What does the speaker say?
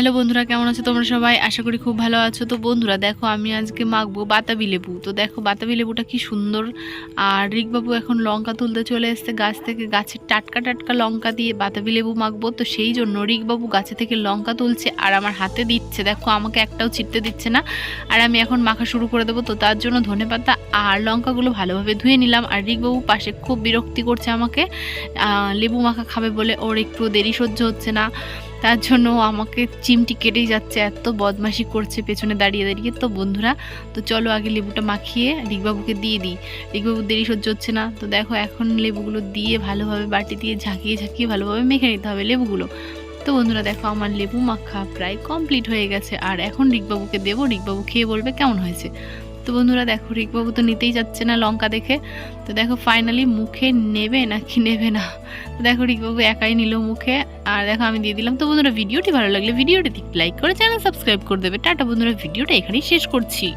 Hello বন্ধুরা, কেমন আছো তোমরা সবাই? আশা করি খুব ভালো আছো। তো বন্ধুরা, দেখো, আমি আজকে মাখবো বাতাবি লেবু। তো দেখো, বাতাবি লেবুটা কি সুন্দর। আর রিকবাবু এখন লঙ্কা তুলতে চলে এসছে গাছ থেকে। গাছের টাটকা টাটকা লঙ্কা দিয়ে বাতাবি লেবু মাখবো। তো সেই জন্য রিকবাবু গাছে থেকে লঙ্কা তুলছে আর আমার হাতে দিচ্ছে। দেখো, আমাকে একটাও ছিটতে দিচ্ছে না। আর আমি এখন মাখা শুরু করে দেবো। তো তার জন্য ধনেপাতা আর লঙ্কাগুলো ভালোভাবে ধুয়ে নিলাম। আর রিকবাবু পাশে খুব বিরক্তি করছে আমাকে। লেবু মাখা খাবে বলে ওর একটু দেরি সহ্য হচ্ছে না। তার জন্য আমাকে চিমটি কেটেই যাচ্ছে, এত বদমাশি করছে পেছনে দাঁড়িয়ে দাঁড়িয়ে। তো বন্ধুরা, তো চলো আগে লেবুটা মাখিয়ে রিকবাবুকে দিয়ে দিই। রিকবাবু দেরি সহ্য হচ্ছে না। তো দেখো, এখন লেবুগুলো দিয়ে ভালোভাবে বাটি দিয়ে ঝাঁকিয়ে ঝাঁকিয়ে ভালোভাবে মেখে নিতে হবে লেবুগুলো। তো বন্ধুরা, দেখো, আমার লেবু মাখা প্রায় কমপ্লিট হয়ে গেছে। আর এখন রিকবাবুকে দেবো। রিকবাবু খেয়ে বলবে কেমন হয়েছে। তো বন্ধুরা দেখো, রিকবাবু তো নিতেই যাচ্ছে না লঙ্কা দেখে। তো দেখো ফাইনালি মুখে নেবে নাকি নেবে না? তো দেখো, রিকবাবু একাই নিল মুখে। আর দেখো, আমি দিয়ে দিলাম। তো বন্ধুরা, ভিডিওটি ভালো লাগলে ভিডিওটি লাইক করে চ্যানেল সাবস্ক্রাইব করে দেবে। টাটা বন্ধুরা, ভিডিওটা এখানেই শেষ করছি।